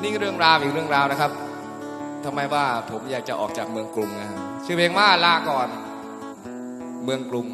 นนี้เรื่องราวอีกเรื่องราวนะครับทำไมว่าผมอยากจะออกจากเมืองกรุงนะฮะชื่อเพลงว่าลาก่อน เมืองกรุง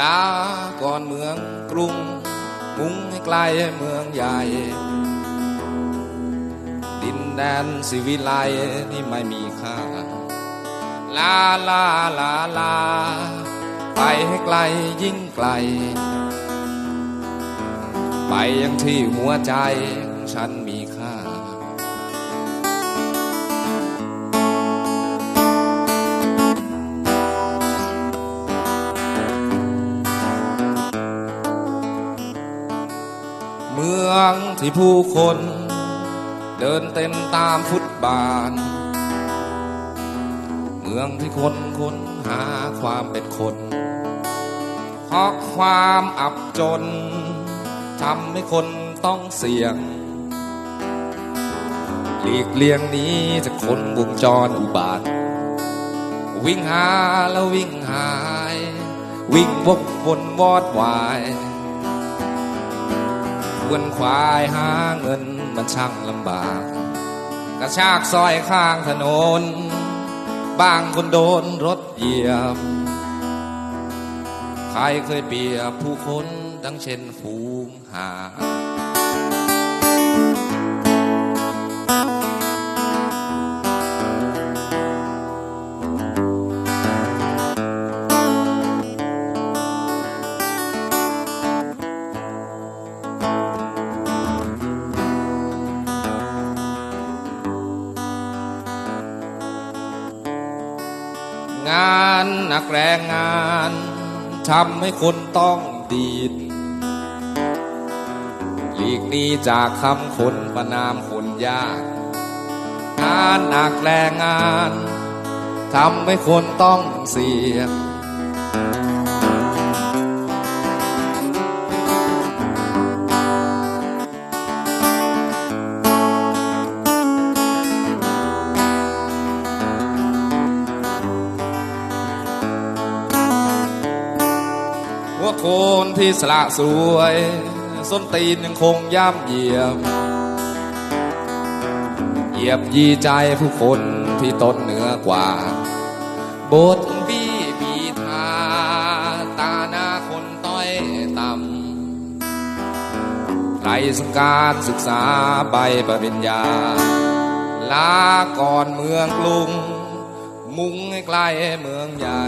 ลาก่อนเมืองกรุง มุ่งให้ไกลเมืองใหญ่ ดินแดนสิวิไลนี่ไม่มีค่า ลาลาลาลา ไปให้ไกลยิ่งไกล ไปยังที่หัวใจของฉันมี เมืองที่ผู้คน เดินเต็มตามฟุตบาท เมืองที่คนค้นหาความเป็นคนเพราะความอับจนทำให้คนต้องเสี่ยง หลีกเลี่ยงนี้จากคนวงจรอุบาท วิ่งหาแล้ววิ่งหาย วิ่งวกวนวอดวาย เวนควายหาเงินมันช่างลำบาก กระชากซอยข้างถนน บางคนโดนรถเหยียบ ใครเคยเปรียบผู้คนดังเช่นฝูงหา งานหนักแรงงานทำให้คนต้องดีดหลีกนี้จากคำคนประนามคนยาก งานหนักแรงงานทำให้คนต้องเสีย คนที่สละสวย ส้นตีนยังคงย่ำเหยียบ เหยียบยีใจผู้คนที่ตนเหนือกว่า บทบี้บีทา ตาหน้าคนต้อยต่ำใครสงการศึกษาใบปริญญา ลาก่อนเมืองกรุง มุ่งใกล้เมืองใหญ่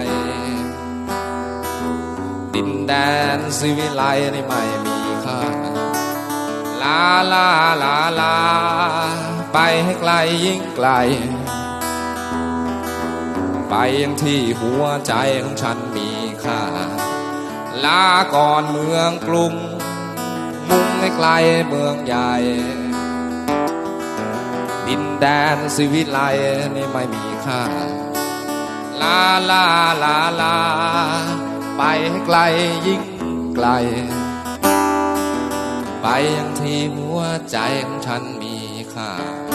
ดินแดนสิวิไลนี่ไม่มีค่าลาลาลาลา ไปให้ไกลยิ่งไกล ไปยังที่หัวใจของฉันมีค่า ลาก่อนเมืองกรุง มุ่งให้ไกลเมืองใหญ่ ดินแดนสิวิไลนี่ไม่มีค่า ลาลาลาลา ไปให้ไกลยิ่งไกล ไปยังที่หัวใจของฉันมีค่า